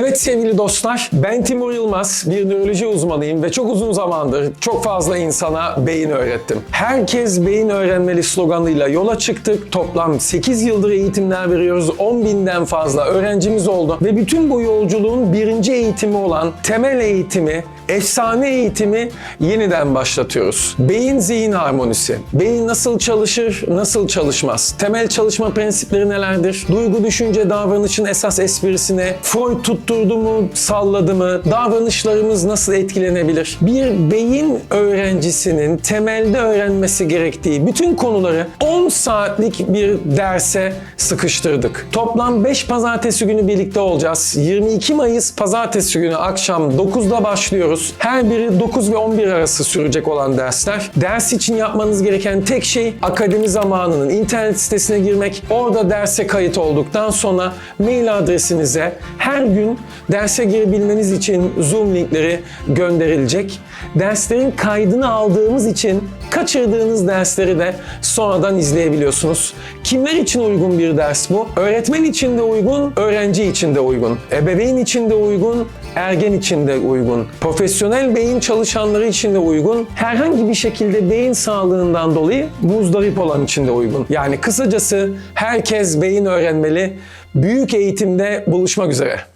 Evet sevgili dostlar, ben Timur Yılmaz, bir nöroloji uzmanıyım ve çok uzun zamandır çok fazla insana beyin öğrettim. Herkes beyin öğrenmeli sloganıyla yola çıktık. Toplam 8 yıldır eğitimler veriyoruz. 10 binden fazla öğrencimiz oldu ve bütün bu yolculuğun birinci eğitimi olan temel eğitimi, efsane eğitimi yeniden başlatıyoruz. Beyin zihin harmonisi. Beyin nasıl çalışır, nasıl çalışmaz? Temel çalışma prensipleri nelerdir? Duygu, düşünce, davranışın esas esprisi ne? Freud tutturdu mu, salladı mı? Davranışlarımız nasıl etkilenebilir? Bir beyin öğrencisinin temelde öğrenmesi gerektiği bütün konuları 10 saatlik bir derse sıkıştırdık. Toplam 5 pazartesi günü birlikte olacağız. 22 Mayıs pazartesi günü akşam 9'da başlıyoruz. Her biri 9 ve 11 arası sürecek olan dersler. Ders için yapmanız gereken tek şey akademi zamanının internet sitesine girmek. Orada derse kayıt olduktan sonra mail adresinize her gün derse girebilmeniz için Zoom linkleri gönderilecek. Derslerin kaydını aldığımız için kaçırdığınız dersleri de sonradan izleyebiliyorsunuz. Kimler için uygun bir ders bu? Öğretmen için de uygun, öğrenci için de uygun. Ebeveyn için de uygun, ergen için de uygun. Profesyonel beyin çalışanları için de uygun. Herhangi bir şekilde beyin sağlığından dolayı muzdarip olan için de uygun. Yani kısacası herkes beyin öğrenmeli. Büyük eğitimde buluşmak üzere.